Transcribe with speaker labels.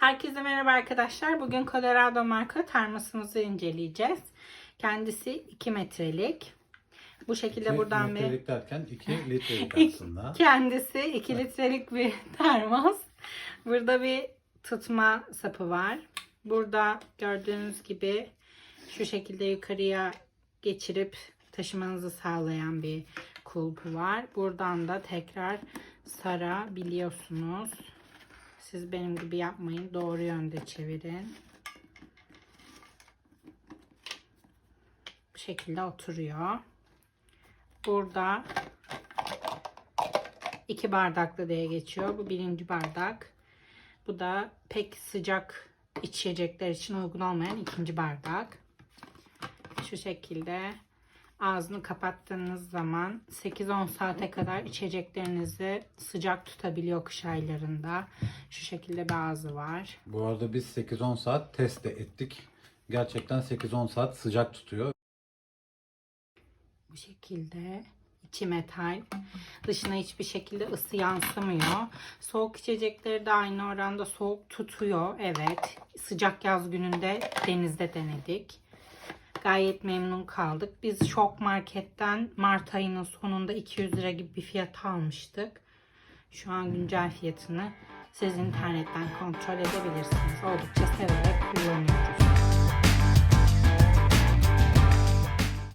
Speaker 1: Herkese merhaba arkadaşlar. Bugün Colorado marka termosumuzu inceleyeceğiz. Kendisi 2 metrelik. Bu şekilde
Speaker 2: İki
Speaker 1: buradan bir
Speaker 2: litrelik derken 2 litrelik aslında.
Speaker 1: kendisi 2 litrelik bir termos. Burada bir tutma sapı var. Burada gördüğünüz gibi şu şekilde yukarıya geçirip taşımanızı sağlayan bir kulpu var. Buradan da tekrar sarabiliyorsunuz. Siz benim gibi yapmayın. Doğru yönde çevirin. Bu şekilde oturuyor. Burada iki bardaklı diye geçiyor. Bu birinci bardak. Bu da pek sıcak içecekler için uygun olmayan ikinci bardak. Şu şekilde ağzını kapattığınız zaman 8-10 saate kadar içeceklerinizi sıcak tutabiliyor kış aylarında. Şu şekilde bir ağzı var.
Speaker 2: Bu arada biz 8-10 saat test de ettik. Gerçekten 8-10 saat sıcak tutuyor.
Speaker 1: Bu şekilde içi metal. Dışına hiçbir şekilde ısı yansımıyor. Soğuk içecekleri de aynı oranda soğuk tutuyor. Evet. Sıcak yaz gününde denizde denedik. Gayet memnun kaldık. Biz Şok Market'ten Mart ayının sonunda 200 lira gibi bir fiyat almıştık. Şu an güncel fiyatını siz internetten kontrol edebilirsiniz. Oldukça severek kullanıyoruz.